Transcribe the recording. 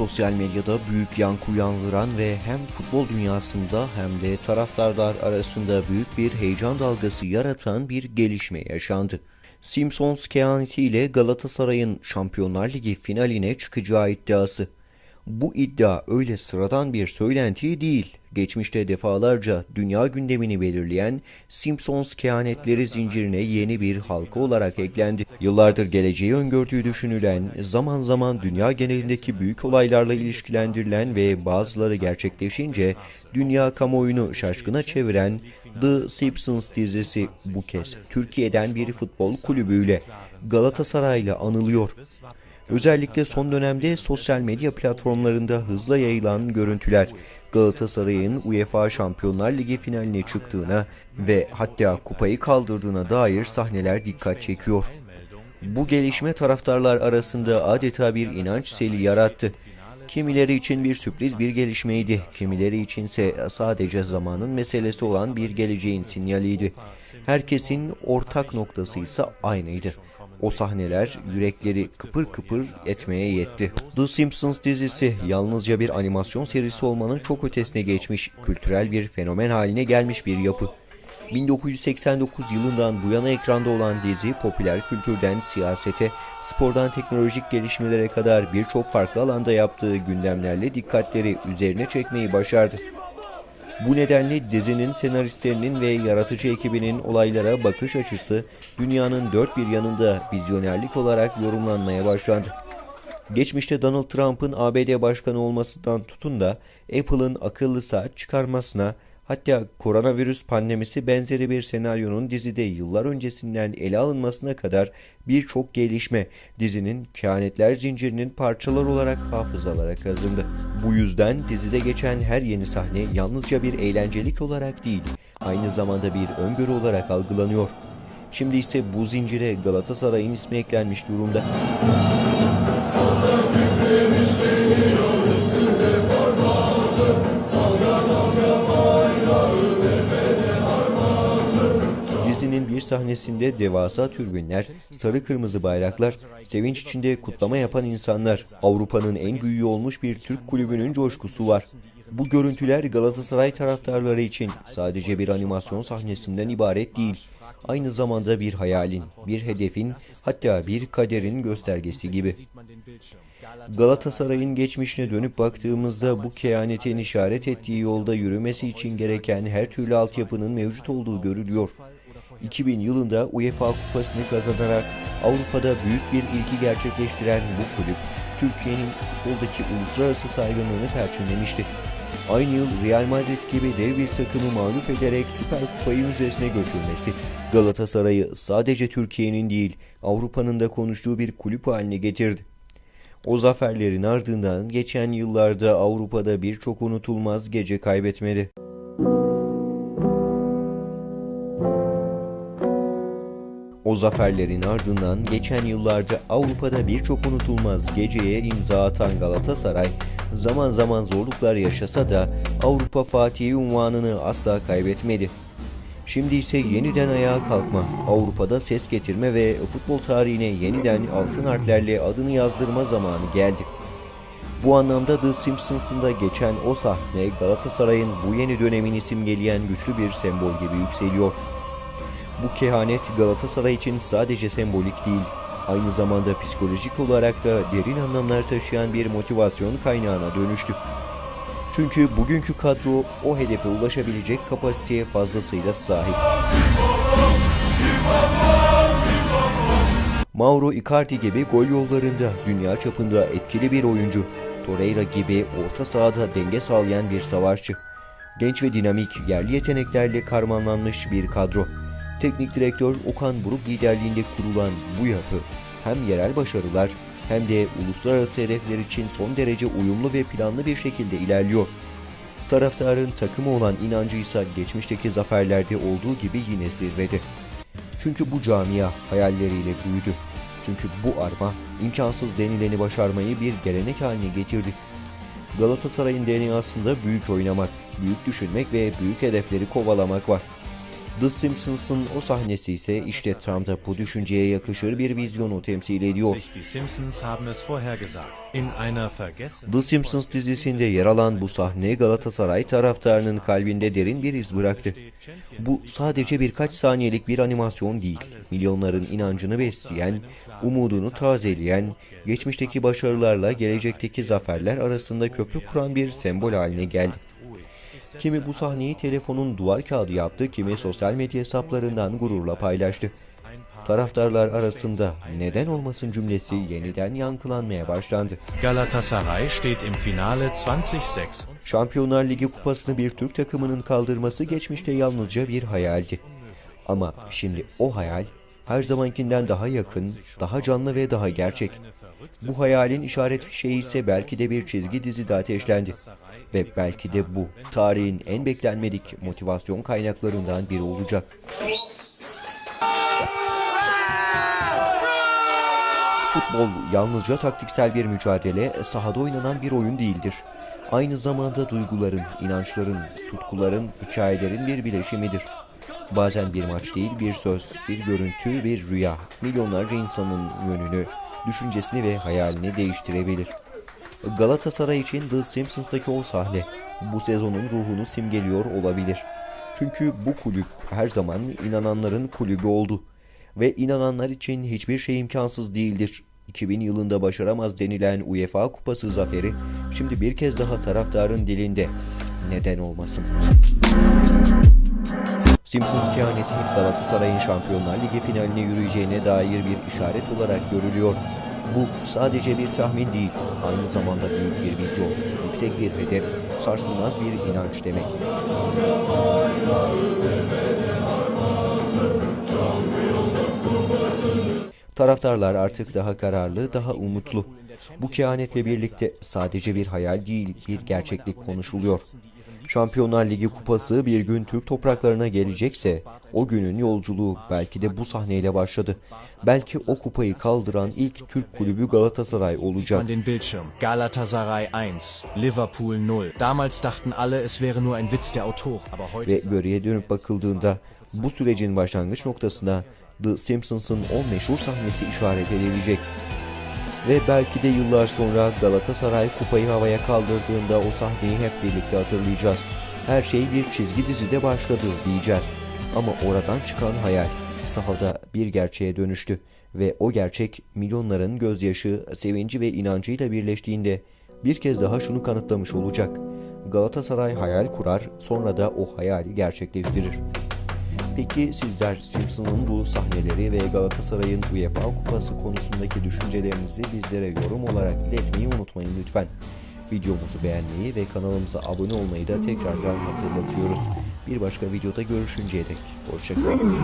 sosyal medyada büyük yankı uyandıran ve hem futbol dünyasında hem de taraftarlar arasında büyük bir heyecan dalgası yaratan bir gelişme yaşandı. Simpsons kehanetiyle Galatasaray'ın Şampiyonlar Ligi finaline çıkacağı iddiası. Bu iddia öyle sıradan bir söylenti değil. Geçmişte defalarca dünya gündemini belirleyen Simpsons kehanetleri zincirine yeni bir halka olarak eklendi. Yıllardır geleceği öngördüğü düşünülen, zaman zaman dünya genelindeki büyük olaylarla ilişkilendirilen ve bazıları gerçekleşince dünya kamuoyunu şaşkına çeviren The Simpsons dizisi bu kez Türkiye'den bir futbol kulübüyle Galatasaray'la anılıyor. Özellikle son dönemde sosyal medya platformlarında hızla yayılan görüntüler Galatasaray'ın UEFA Şampiyonlar Ligi finaline çıktığına ve hatta kupayı kaldırdığına dair sahneler dikkat çekiyor. Bu gelişme taraftarlar arasında adeta bir inanç seli yarattı. Kimileri için bir sürpriz bir gelişmeydi, kimileri içinse sadece zamanın meselesi olan bir geleceğin sinyaliydi. Herkesin ortak noktası ise aynıydı. O sahneler yürekleri kıpır kıpır etmeye yetti. The Simpsons dizisi yalnızca bir animasyon serisi olmanın çok ötesine geçmiş, kültürel bir fenomen haline gelmiş bir yapı. 1989 yılından bu yana ekranda olan dizi popüler kültürden siyasete, spordan teknolojik gelişmelere kadar birçok farklı alanda yaptığı gündemlerle dikkatleri üzerine çekmeyi başardı. Bu nedenle dizinin senaristlerinin ve yaratıcı ekibinin olaylara bakış açısı dünyanın dört bir yanında vizyonerlik olarak yorumlanmaya başlandı. Geçmişte Donald Trump'ın ABD başkanı olmasından tutun da Apple'ın akıllı saat çıkarmasına hatta koronavirüs pandemisi benzeri bir senaryonun dizide yıllar öncesinden ele alınmasına kadar birçok gelişme dizinin kehanetler zincirinin parçalar olarak hafızalara kazındı. Bu yüzden dizide geçen her yeni sahne yalnızca bir eğlencelik olarak değil, aynı zamanda bir öngörü olarak algılanıyor. Şimdi ise bu zincire Galatasaray'ın ismi eklenmiş durumda. Sahnesinde devasa türbinler, sarı kırmızı bayraklar, sevinç içinde kutlama yapan insanlar, Avrupa'nın en büyüğü olmuş bir Türk kulübünün coşkusu var. Bu görüntüler Galatasaray taraftarları için sadece bir animasyon sahnesinden ibaret değil. Aynı zamanda bir hayalin, bir hedefin, hatta bir kaderin göstergesi gibi. Galatasaray'ın geçmişine dönüp baktığımızda bu kehanetin işaret ettiği yolda yürümesi için gereken her türlü altyapının mevcut olduğu görülüyor. 2000 yılında UEFA Kupası'nı kazanarak Avrupa'da büyük bir ilki gerçekleştiren bu kulüp, Türkiye'nin futboldaki uluslararası saygınlığını perçinlemişti. Aynı yıl Real Madrid gibi dev bir takımı mağlup ederek Süper Kupayı müzesine götürmesi, Galatasaray'ı sadece Türkiye'nin değil Avrupa'nın da konuştuğu bir kulüp haline getirdi. O zaferlerin ardından geçen yıllarda Avrupa'da birçok unutulmaz gece kaybetmedi. O zaferlerin ardından geçen yıllarda Avrupa'da birçok unutulmaz geceye imza atan Galatasaray, zaman zaman zorluklar yaşasa da Avrupa Fatihi unvanını asla kaybetmedi. Şimdi ise yeniden ayağa kalkma, Avrupa'da ses getirme ve futbol tarihine yeniden altın harflerle adını yazdırma zamanı geldi. Bu anlamda The Simpsons'ın geçen o sahne Galatasaray'ın bu yeni dönemini simgeleyen güçlü bir sembol gibi yükseliyor. Bu kehanet Galatasaray için sadece sembolik değil, aynı zamanda psikolojik olarak da derin anlamlar taşıyan bir motivasyon kaynağına dönüştü. Çünkü bugünkü kadro o hedefe ulaşabilecek kapasiteye fazlasıyla sahip. Mauro Icardi gibi gol yollarında dünya çapında etkili bir oyuncu. Torreira gibi orta sahada denge sağlayan bir savaşçı. Genç ve dinamik yerli yeteneklerle karmanlanmış bir kadro. Teknik direktör Okan Buruk liderliğinde kurulan bu yapı hem yerel başarılar hem de uluslararası hedefler için son derece uyumlu ve planlı bir şekilde ilerliyor. Taraftarın takımı olan inancı ise geçmişteki zaferlerde olduğu gibi yine zirvede. Çünkü bu camia hayalleriyle büyüdü. Çünkü bu arma imkansız denileni başarmayı bir gelenek haline getirdi. Galatasaray'ın DNA'sında büyük oynamak, büyük düşünmek ve büyük hedefleri kovalamak var. The Simpsons'ın o sahnesi ise işte tam da bu düşünceye yakışır bir vizyonu temsil ediyor. The Simpsons dizisinde yer alan bu sahne Galatasaray taraftarının kalbinde derin bir iz bıraktı. Bu sadece birkaç saniyelik bir animasyon değil, milyonların inancını besleyen, umudunu tazeleyen, geçmişteki başarılarla gelecekteki zaferler arasında köprü kuran bir sembol haline geldi. Kimi bu sahneyi telefonun duvar kağıdı yaptı, kimi sosyal medya hesaplarından gururla paylaştı. Taraftarlar arasında neden olmasın cümlesi yeniden yankılanmaya başlandı. Galatasaray steht im Finale 2006. Şampiyonlar Ligi kupasını bir Türk takımının kaldırması geçmişte yalnızca bir hayaldi. Ama şimdi o hayal her zamankinden daha yakın, daha canlı ve daha gerçek. Bu hayalin işaret fişeği ise belki de bir çizgi dizide ateşlendi. Ve belki de bu tarihin en beklenmedik motivasyon kaynaklarından biri olacak. Futbol yalnızca taktiksel bir mücadele, sahada oynanan bir oyun değildir. Aynı zamanda duyguların, inançların, tutkuların, hikayelerin bir bileşimidir. Bazen bir maç değil, bir söz, bir görüntü, bir rüya, milyonlarca insanın yönünü, düşüncesini ve hayalini değiştirebilir. Galatasaray için The Simpsons'taki o sahne, bu sezonun ruhunu simgeliyor olabilir. Çünkü bu kulüp her zaman inananların kulübü oldu. Ve inananlar için hiçbir şey imkansız değildir. 2000 yılında başaramaz denilen UEFA Kupası zaferi şimdi bir kez daha taraftarın dilinde. Neden olmasın? Simpsons kehaneti Galatasaray'ın Şampiyonlar Ligi finaline yürüyeceğine dair bir işaret olarak görülüyor. Bu sadece bir tahmin değil, aynı zamanda büyük bir vizyon, yüksek bir hedef, sarsılmaz bir inanç demek. Taraftarlar artık daha kararlı, daha umutlu. Bu kehanetle birlikte sadece bir hayal değil, bir gerçeklik konuşuluyor. Şampiyonlar Ligi kupası bir gün Türk topraklarına gelecekse o günün yolculuğu belki de bu sahneyle başladı. Belki o kupayı kaldıran ilk Türk kulübü Galatasaray olacak. Galatasaray 1, Liverpool 0. Damals dachten alle, es wäre nur ein Witz der. Aber heute Ve geriye dönüp bakıldığında bu sürecin başlangıç noktasına The Simpsons'ın o meşhur sahnesi işaret edilecek. Ve belki de yıllar sonra Galatasaray kupayı havaya kaldırdığında o sahneyi hep birlikte hatırlayacağız. Her şey bir çizgi dizide başladı diyeceğiz. Ama oradan çıkan hayal sahada bir gerçeğe dönüştü. Ve o gerçek milyonların gözyaşı, sevinci ve inancıyla birleştiğinde bir kez daha şunu kanıtlamış olacak. Galatasaray hayal kurar, sonra da o hayali gerçekleştirir. Peki sizler Simpson'ın bu sahneleri ve Galatasaray'ın UEFA Kupası konusundaki düşüncelerinizi bizlere yorum olarak iletmeyi unutmayın lütfen. Videomuzu beğenmeyi ve kanalımıza abone olmayı da tekrardan hatırlatıyoruz. Bir başka videoda görüşünceye dek. Hoşçakalın.